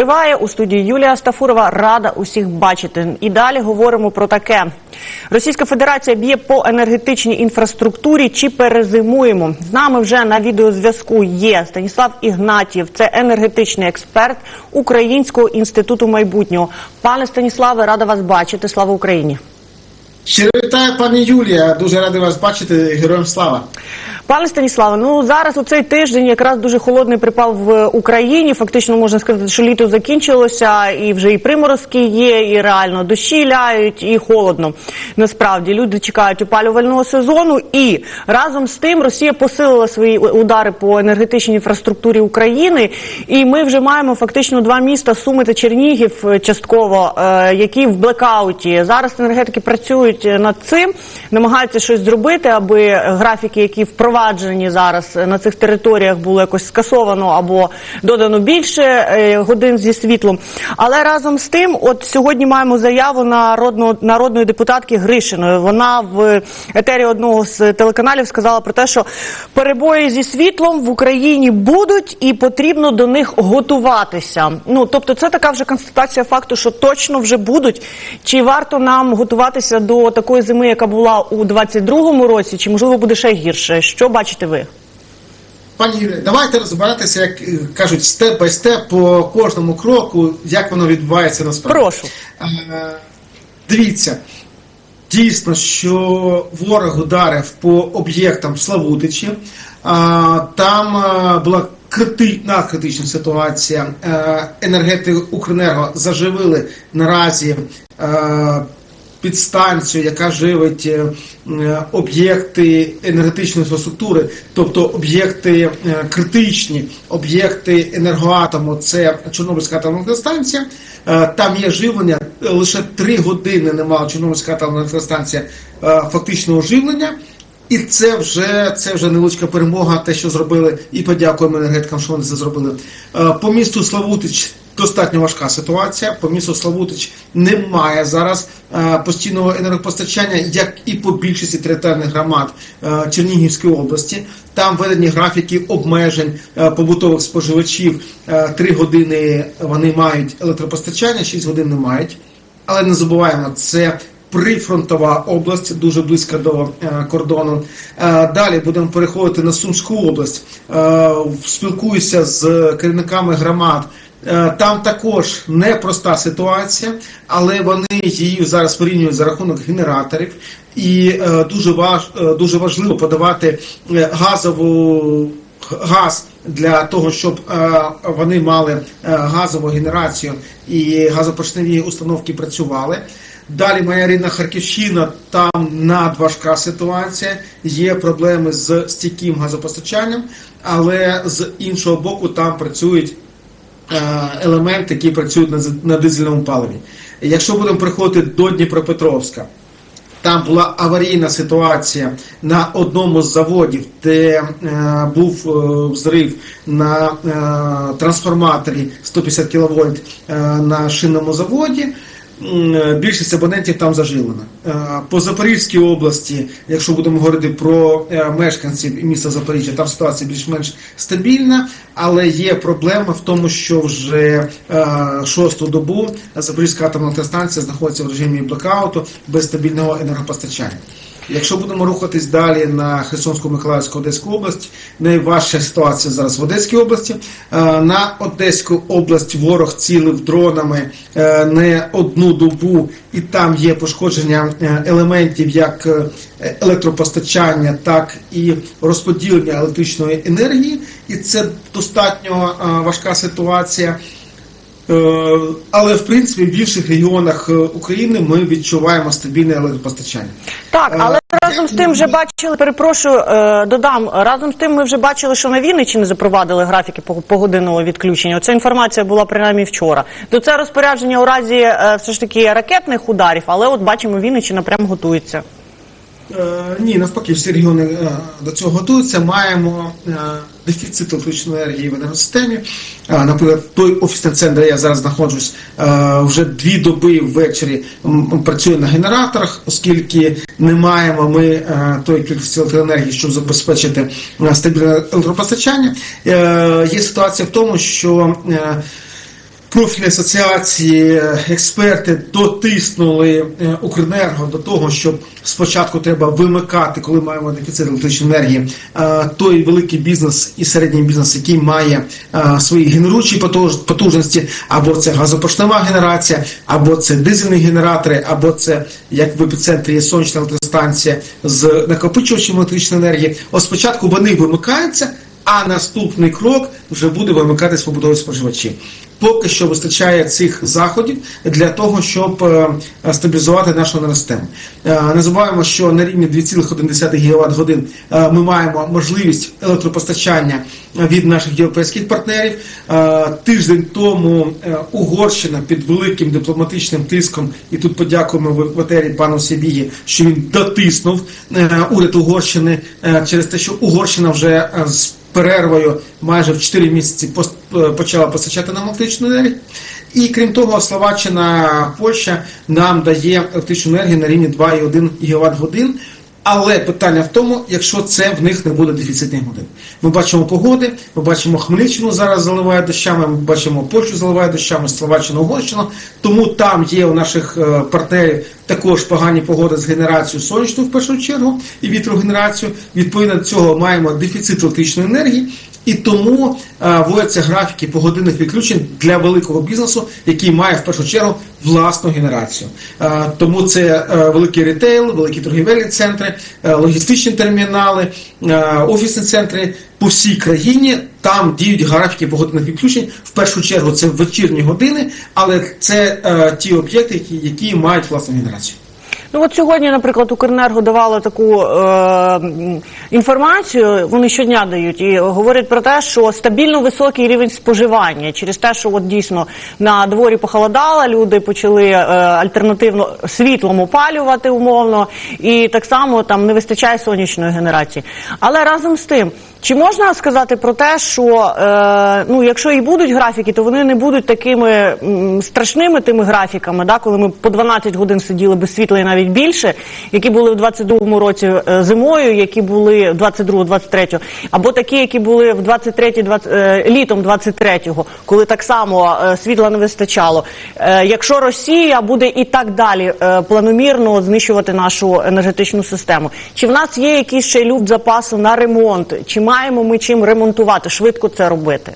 Триває у студії Юлія Стафурова. Рада усіх бачити. І далі говоримо про таке: Російська Федерація б'є по енергетичній інфраструктурі. Чи перезимуємо? З нами вже на відеозв'язку є Станіслав Ігнатів, це енергетичний експерт Українського інституту майбутнього. Пане Станіславе, рада вас бачити. Слава Україні. Щиро вітаю, пані Юлія. Дуже радий вас бачити. Героям слава. Пане Станіславе, ну зараз у цей тиждень якраз дуже холодний припав в Україні. Фактично можна сказати, що літо закінчилося, і вже і приморозки є, і реально дощі ляють, і холодно. Насправді люди чекають опалювального сезону, і разом з тим Росія посилила свої удари по енергетичній інфраструктурі України. І ми вже маємо фактично два міста Суми та Чернігів е, частково, е, які в блекауті. Зараз енергетики працюють над цим, намагаються щось зробити, аби графіки, які впроваджені зараз на цих територіях, було якось скасовано або додано більше е, годин зі світлом. Але разом з тим, от сьогодні маємо заяву народного народної депутатки Гришиної. Вона в етері одного з телеканалів сказала про те, що перебої зі світлом в Україні будуть і потрібно до них готуватися. Ну тобто, це така вже констатація факту, що точно вже будуть. Чи варто нам готуватися до такої зими, яка була у 22-му році, чи можливо буде ще гірше? Що бачите ви? Пані Юлія, давайте розбиратися, як е, кажуть, степ бай степ по кожному кроку, як воно відбувається насправді. Прошу. Е, Дивіться, дійсно, що ворог ударив по об'єктам Славутичі. Там е, була крити, надкритична ситуація. Енергетики Укренерго заживили наразі підстанцію, яка живить е, е, об'єкти енергетичної інфраструктури, тобто об'єкти е, критичні, об'єкти енергоатому, це Чорнобильська атомна. Е, Там є живлення, лише три години Немає Чорнобильська атомна е, фактичного живлення. І це вже це вже невеличка перемога, те, що зробили, і подякуємо енергетикам, що вони це зробили. Е, По місту Славутич достатньо важка ситуація. По місту Славутич немає зараз е, постійного енергопостачання, як і по більшості територіальних громад е, Чернігівської області. Там введені графіки обмежень побутових споживачів. Три години вони мають електропостачання, 6 годин не мають. Але не забуваємо, це прифронтова область, дуже близько до е, кордону. Е, далі будемо переходити на Сумську область. Е, спілкуюся з керівниками громад. Там також непроста ситуація, але вони її зараз вирівнюють за рахунок генераторів, і дуже важ, дуже важливо подавати газову газ для того, щоб вони мали газову генерацію і газопоршневі установки працювали. Далі моя рідна Харківщина, там надважка ситуація, є проблеми з стійким газопостачанням, але з іншого боку там працюють е, елементи, які працюють на, дизельному паливі. Якщо будемо приходити до Дніпропетровська, там була аварійна ситуація на одному з заводів, де е, був е, взрив на е, трансформаторі 150 кВт е, на шинному заводі. Е, Більшість абонентів там зажилена. Е, По Запорізькій області, якщо будемо говорити про е, мешканців міста Запоріжжя, там ситуація більш-менш стабільна, але є проблема в тому, що вже шосту добу Запорізька атомна електростанція знаходиться в режимі блокауту без стабільного енергопостачання. Якщо будемо рухатись далі на Херсонську, Миколаївську, Одеську область, найважча ситуація зараз в Одеській області. Е, На Одеську область ворог цілив дронами е, не одну добу, і там є пошкодження е, елементів як електропостачання, так і розподілення електричної енергії. І це достатньо важка ситуація. Е, Але в принципі в інших регіонах е, України ми відчуваємо стабільне електропостачання. Так, Е, але разом з тим вже бачили, перепрошую, е, додам, разом з тим ми вже бачили, що на Вінниччині запровадили графіки по- погодинного відключення. Ця інформація була принаймні вчора. До це розпорядження у разі е, все ж таки ракетних ударів, але от бачимо, Вінниччина прямо готується. Е, Ні, навпаки, всі регіони е, до цього готуються. Маємо е, дефіцит електричної енергії в енергосистемі. Наприклад, той офісний центр, де я зараз знаходжусь, вже дві доби ввечері працює на генераторах, оскільки не маємо ми тої кількості електроенергії, щоб забезпечити стабільне електропостачання. Є ситуація в тому, що профільні асоціації, е, експерти дотиснули е, Укренерго до того, щоб спочатку треба вимикати, коли маємо дефіцит електричної енергії, е, той великий бізнес і середній бізнес, який має свої генеруючі потужності, або це газопоршнева генерація, або це дизельні генератори, або це як в епіцентрі є сонячна електростанція з накопичувачем електричної енергії. От спочатку вони вимикаються. А наступний крок вже буде вимикатись побудові споживачів. Поки що вистачає цих заходів для того, щоб е, стабілізувати нашу енергосистему. Е, Не забуваємо, що на рівні 2,1 ГВт годин е, ми маємо можливість електропостачання від наших європейських партнерів. Е, Тиждень тому е, Угорщина під великим дипломатичним тиском, і тут подякуємо в пану Сібігі, що він дотиснув е, уряд Угорщини е, через те, що Угорщина вже е, з перервою майже в 4 місяці е, почала постачати нам електричну енергію. І крім того, Словаччина, Польща нам дає електричну енергію на рівні 2,1 ГВт годин. Але питання в тому, якщо це в них не буде дефіцитних годин. Ми бачимо погоди, ми бачимо Хмельниччину зараз заливає дощами, ми бачимо Польщу заливає дощами, Словаччину, Угорщину. Тому там є у наших е, партнерів також погані погоди з генерацією сонячну в першу чергу і вітрогенерацію. Відповідно до цього маємо дефіцит електричної енергії. І тому е, вводяться графіки погодинних відключень для великого бізнесу, який має в першу чергу власну генерацію. Е, тому це е, великий ритейл, великі торгівельні центри, логістичні термінали, офісні центри по всій країні. Там діють графіки погодинних відключень. В першу чергу це вечірні години, але це ті об'єкти, які мають власну генерацію. Ну от сьогодні, наприклад, Укренерго давало таку е, інформацію. Вони щодня дають і говорять про те, що стабільно високий рівень споживання через те, що от дійсно на дворі похолодало, люди почали е, альтернативно світлом опалювати умовно, і так само там не вистачає сонячної генерації. Але разом з тим. Чи можна сказати про те, що е, ну, якщо і будуть графіки, то вони не будуть такими м, страшними тими графіками, да, коли ми по 12 годин сиділи без світла і навіть більше, які були в 22-му році е, зимою, які були в 22-23, або такі, які були в 23 20, е, літом 23-го, коли так само е, світла не вистачало. Е, якщо Росія буде і так далі е, планомірно знищувати нашу енергетичну систему, чи в нас є якийсь ще люфт запасу на ремонт? Чи маємо ми чим ремонтувати, швидко це робити?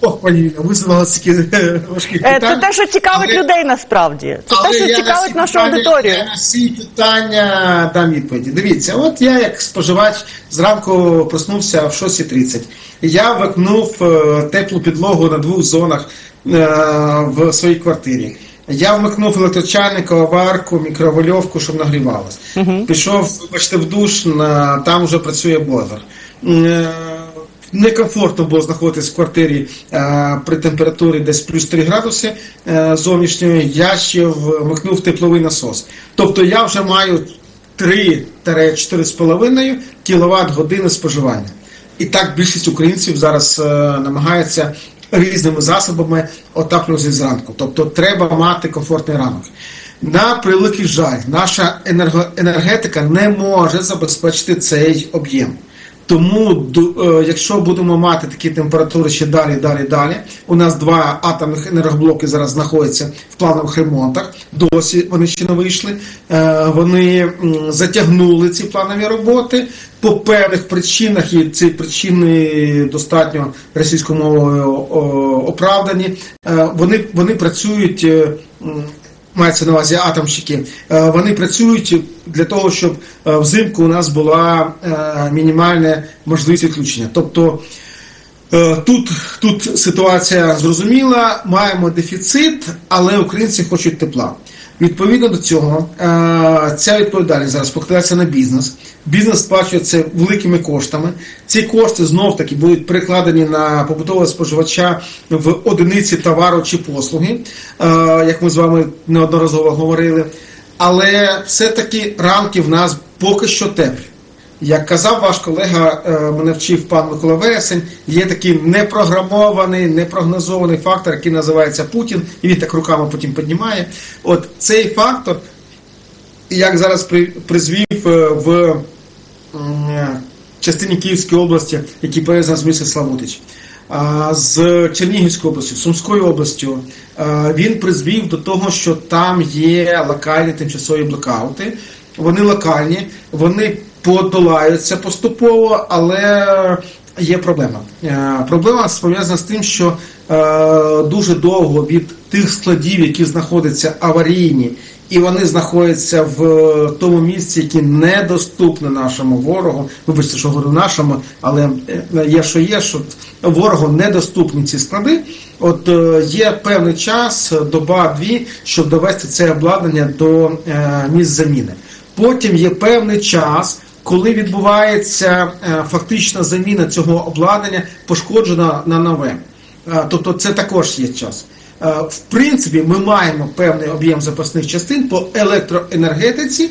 Ох, пані Віля, ви задали такі е, важкі Е, питання. Це те, що цікавить Але- людей насправді. Це те, що на цікавить всі нашу питання- аудиторію. Я на всі питання дам відповіді. Дивіться, от я як споживач зранку проснувся в 6.30. Я вмикнув е, теплу підлогу на двох зонах в своїй квартирі. Я вмикнув електрочайник, аварку, мікровольовку, щоб нагрівалось. Пішов, вибачте, в душ, на, там вже працює бойлер. Е, Некомфортно було знаходитись в квартирі е, при температурі десь плюс 3 градуси е, зовнішньої. Я ще вмикнув тепловий насос. Тобто я вже маю 3-4,5 кВт години споживання. І так більшість українців зараз е, намагаються різними засобами отаплюватися зранку. Тобто треба мати комфортний ранок. На превеликий жаль, наша енерго, енергетика не може забезпечити цей об'єм. Тому, е, якщо будемо мати такі температури ще далі, далі, далі, у нас два атомних енергоблоки зараз знаходяться в планових ремонтах. Досі вони ще не вийшли. Е, Вони затягнули ці планові роботи по певних причинах, і ці причини достатньо російською мовою оправдані. Е, Вони, вони працюють. Мається на увазі атомщики, е, вони працюють для того, щоб е, взимку у нас була е, мінімальна можливість відключення. Тобто тут, тут ситуація зрозуміла, маємо дефіцит, але українці хочуть тепла. Відповідно до цього, е, ця відповідальність зараз покладається на бізнес. Бізнес сплачує це великими коштами. Ці кошти знов таки будуть перекладені на побутового споживача в одиниці товару чи послуги, е, як ми з вами неодноразово говорили. Але все-таки рамки в нас поки що теплі. Як казав ваш колега, е, мене вчив пан Микола Вересень, є такий непрограмований, непрогнозований фактор, який називається Путін, і він так руками потім піднімає. От цей фактор, як зараз призвів е, в частині Київської області, який пов'язаний з містом Славутич. з Чернігівською областю, Сумською областю, він призвів до того, що там є локальні тимчасові блокаути. Вони локальні, вони подолаються поступово, але є проблема. Е, Проблема пов'язана з тим, що е, дуже довго від тих складів, які знаходяться аварійні, і вони знаходяться в тому місці, яке недоступне нашому ворогу. Вибачте, що говорю нашому, але е, є, що є, що ворогу недоступні ці склади. От є певний час, доба-дві, щоб довести це обладнання до місць заміни. Потім є певний час, коли відбувається е, фактична заміна цього обладнання, пошкоджена на нове. Е, Тобто це також є час. Е, В принципі, ми маємо певний об'єм запасних частин по електроенергетиці,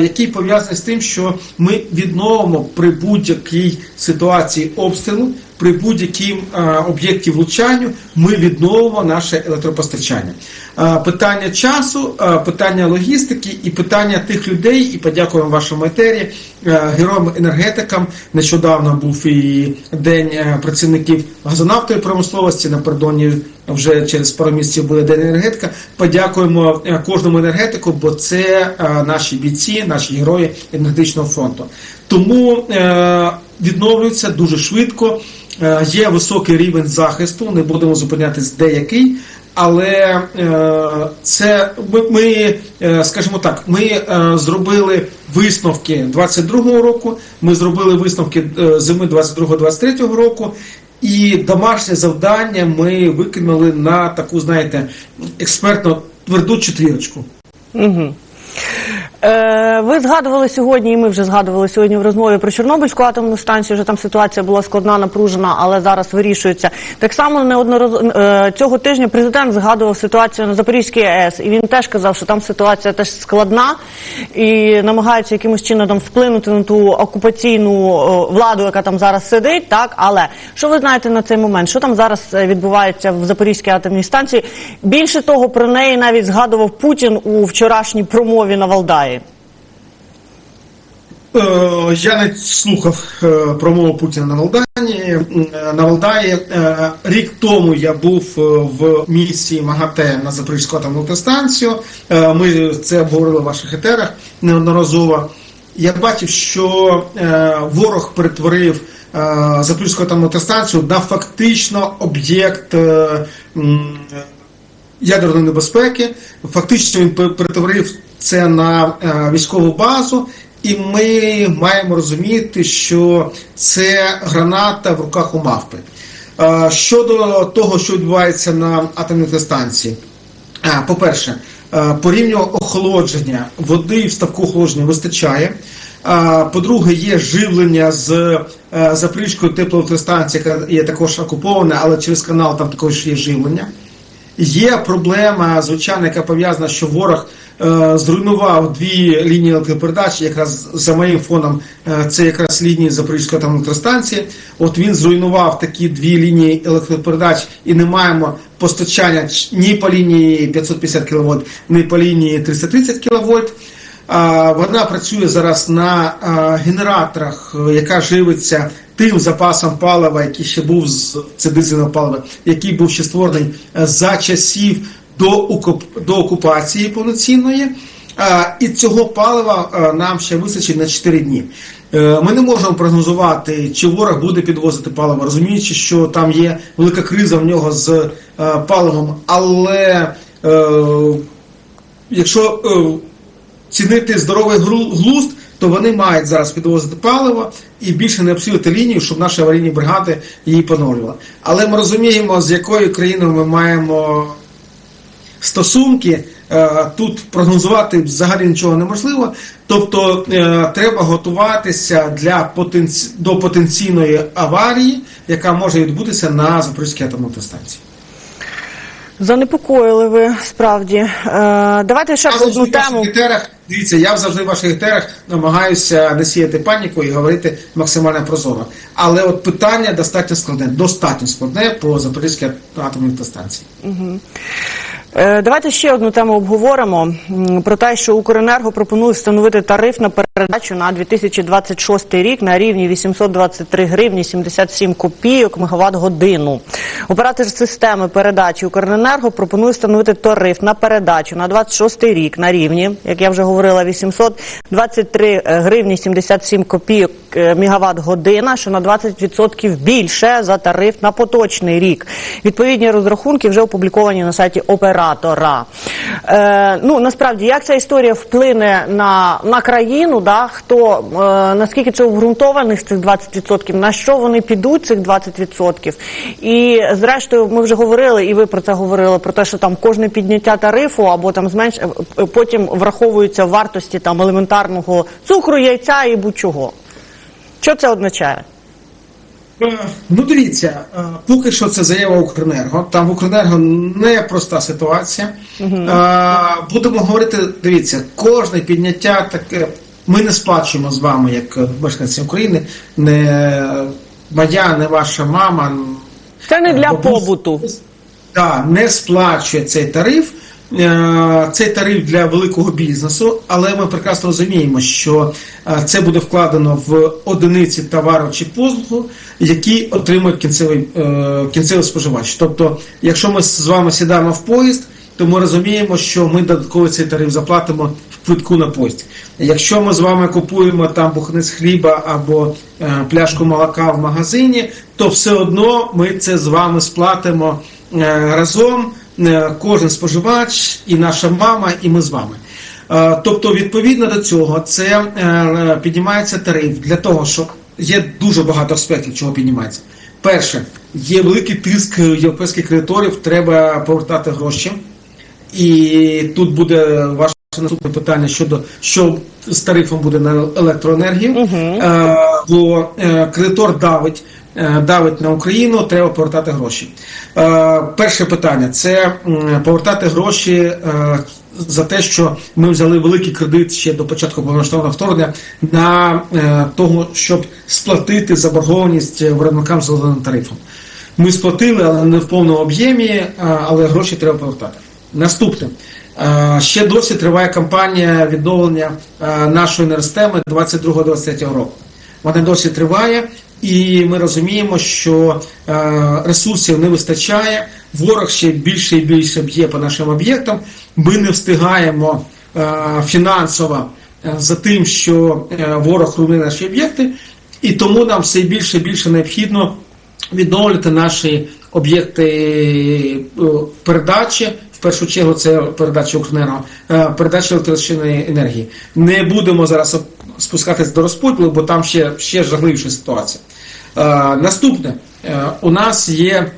який пов'язаний з тим, що ми відновимо при будь-якій ситуації обстрілу, при будь-якій е, об'єкті влучанню, ми відновимо наше електропостачання. Е, Питання часу, е, питання логістики і питання тих людей, і подякуємо вашому етері, е, героям-енергетикам. Нещодавно був і день працівників газонафтової промисловості. Напередодні вже через пару місяців буде день енергетика. Подякуємо кожному енергетику, бо це наші бійці, наші герої енергетичного фронту. Тому відновлюється дуже швидко. Е, Є високий рівень захисту, не будемо зупинятись деякий. Але е, це ми, ми е, скажімо так, ми зробили висновки 22-го року. Ми зробили висновки зими 22-23 року, і домашнє завдання ми викинули на таку, знаєте, експертно тверду четвірочку. Угу. Е, ви згадували сьогодні, і ми вже згадували сьогодні в розмові про Чорнобильську атомну станцію. Вже там ситуація була складна, напружена, але зараз вирішується. Так само неодноразово е, цього тижня президент згадував ситуацію на Запорізькій АЕС, і він теж казав, що там ситуація теж складна і намагаються якимось чином там вплинути на ту окупаційну о, владу, яка там зараз сидить. Так, але що ви знаєте на цей момент? Що там зараз е, відбувається в Запорізькій атомній станції? Більше того, про неї навіть згадував Путін у вчорашній промові на Валдаї. Е, Я не слухав е, промову Путіна на Валдані. Е, На Валдаї Е, рік тому я був в місії МАГАТЕ на Запорізьку атомну. Е, Ми це обговорили в ваших етерах неодноразово. Я бачив, що ворог перетворив Запорізьку атомну електростанцію на фактично об'єкт. ядерної небезпеки. Фактично він перетворив це на військову базу, і ми маємо розуміти, що це граната в руках у мавпи. Е, щодо того, що відбувається на атомній електростанції, по-перше, е, по рівню охолодження води в ставку охолодження вистачає. По-друге, є живлення з е, Запорізької теплоелектростанції, яка є також окупована, але через канал там також є живлення. Є проблема, звичайно, яка пов'язана, що ворог е, зруйнував дві лінії електропередач, якраз за моїм фоном е, це якраз лінії Запорізької атомної електростанції. От він зруйнував такі дві лінії електропередач і не маємо постачання ні по лінії 550 кВт, ні по лінії 330 кВт. Вона працює зараз на генераторах, е, яка живиться тим запасом палива, який ще був з це дизельного палива, який був ще створений е, за часів до, окуп- до окупації повноцінної. І цього палива нам ще вистачить на 4 дні. Е, Ми не можемо прогнозувати, чи ворог буде підвозити паливо, розуміючи, що там є велика криза в нього з е, паливом, але е, якщо цінити здоровий глузд, то вони мають зараз підвозити паливо і більше не обстрілювати лінію, щоб наші аварійні бригади її поновлювали. Але ми розуміємо, з якою країною ми маємо стосунки. Е, Тут прогнозувати взагалі нічого неможливо. Тобто е, треба готуватися для потенці... до потенційної аварії, яка може відбутися на Запорізькій атомній електростанції. Занепокоїли ви справді. Е, давайте ще про одну тему. етерах, дивіться, я завжди в ваших етерах намагаюся не сіяти паніку і говорити максимально прозоро. Але от питання достатньо складне, достатньо складне по Запорізькій атомній електростанції. Е, давайте ще одну тему обговоримо. Про те, що Укренерго пропонує встановити тариф на пере- передачу на 2026 рік на рівні 823 гривні 77 копійок мегаватт годину. Оператор системи передачі Укренерго пропонує встановити тариф на передачу на 26 рік на рівні, як я вже говорила, 823 гривні 77 копійок е, мегаватт година, що на 20% більше за тариф на поточний рік. Відповідні розрахунки вже опубліковані на сайті оператора. Е, ну насправді, як ця історія вплине на, на країну, да, хто е, наскільки це обґрунтованих цих 20%, на що вони підуть цих 20%? І зрештою, ми вже говорили, і ви про це говорили, про те, що там кожне підняття тарифу або там зменш е, потім враховуються вартості там елементарного цукру, яйця і будь-чого. Що це означає? Е, Ну, дивіться, е, поки що це заява Укренерго. Там в Укренерго непроста ситуація. Е, Будемо говорити, дивіться, кожне підняття таке. Ми не сплачуємо з вами, як мешканці України, не моя, не ваша мама. Це не для бабуся. побуту. Так, не сплачує цей тариф. Е, Цей тариф для великого бізнесу, але ми прекрасно розуміємо, що е, це буде вкладено в одиниці товару чи послугу, які отримують кінцевий, е, кінцевий споживач. Тобто, якщо ми з вами сідаємо в поїзд, то ми розуміємо, що ми додатково цей тариф заплатимо в квитку на поїзд. Якщо ми з вами купуємо там буханець хліба або е, пляшку молока в магазині, то все одно ми це з вами сплатимо е, разом. е, Кожен споживач, і наша мама, і ми з вами. Е, Тобто, відповідно до цього, це е, піднімається тариф для того, що є дуже багато аспектів, чого піднімається. Перше, є великий тиск європейських кредиторів, треба повертати гроші. І тут буде ваше наступне питання щодо що з тарифом буде на електроенергію. Е, бо е, кредитор давить, е, давить на Україну, треба повертати гроші. Е, перше питання це повертати гроші. Е, за те, що ми взяли великий кредит ще до початку повномасштабного вторгнення на е, того, щоб сплатити заборгованість виробникам з зеленим тарифом. Ми сплатили, але не в повному об'ємі, але гроші треба повертати. Наступне. Е, Ще досі триває кампанія відновлення е, нашої енергосистеми 22-23 року. Вона досі триває, і ми розуміємо, що е, ресурсів не вистачає. Ворог ще більше і більше б'є по нашим об'єктам. Ми не встигаємо фінансово за тим, що ворог руйнує наші об'єкти, і тому нам все більше і більше необхідно відновлювати наші об'єкти передачі. Першу чергу це передача Укренерго, е, передача електричної енергії. Не будемо зараз спускатись до розподілу, бо там ще, ще жахливіша ситуація. Е, Наступне, Е, у нас є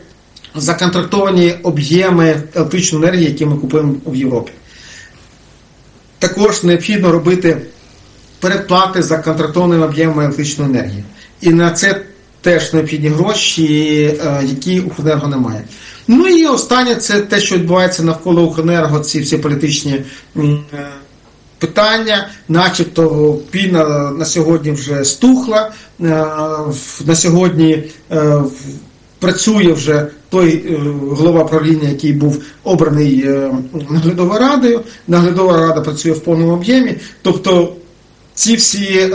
законтрактовані об'єми електричної енергії, які ми купуємо в Європі. Також необхідно робити передплати за контрактованими об'ємами електричної енергії. І на це теж необхідні гроші, е, які Укренерго немає. Ну і останнє це те, що відбувається навколо Укренерго, ці всі політичні е, питання, начебто піна на сьогодні вже стухла. е, На сьогодні працює вже той голова правління, який був обраний наглядовою радою. Наглядова рада працює в повному об'ємі. Тобто ці всі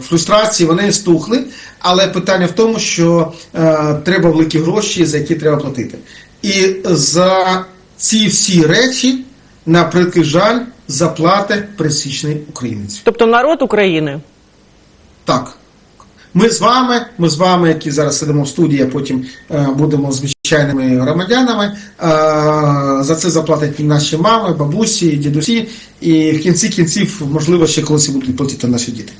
фрустрації вони стухли, але питання в тому, що е, треба великі гроші, за які треба платити. І за ці всі речі, на прикрий жаль, заплатить пересічний українець. Тобто народ України. Так. Ми з вами, ми з вами, які зараз сидимо в студії, а потім е, будемо звичайними громадянами. Е, за це заплатять наші мами, бабусі, дідусі, і в кінці кінців, можливо, ще колись будуть платити наші діти.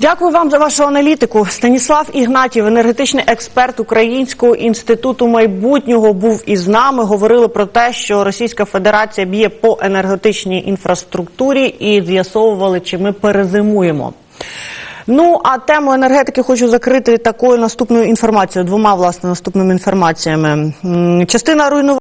Дякую вам за вашу аналітику. Станіслав Ігнатів, енергетичний експерт Українського інституту майбутнього, був із нами. Говорили про те, що Російська Федерація б'є по енергетичній інфраструктурі і з'ясовували, чи ми перезимуємо. Ну а тему енергетики хочу закрити такою наступною інформацією. Двома власне наступними інформаціями. Частина руйнувань.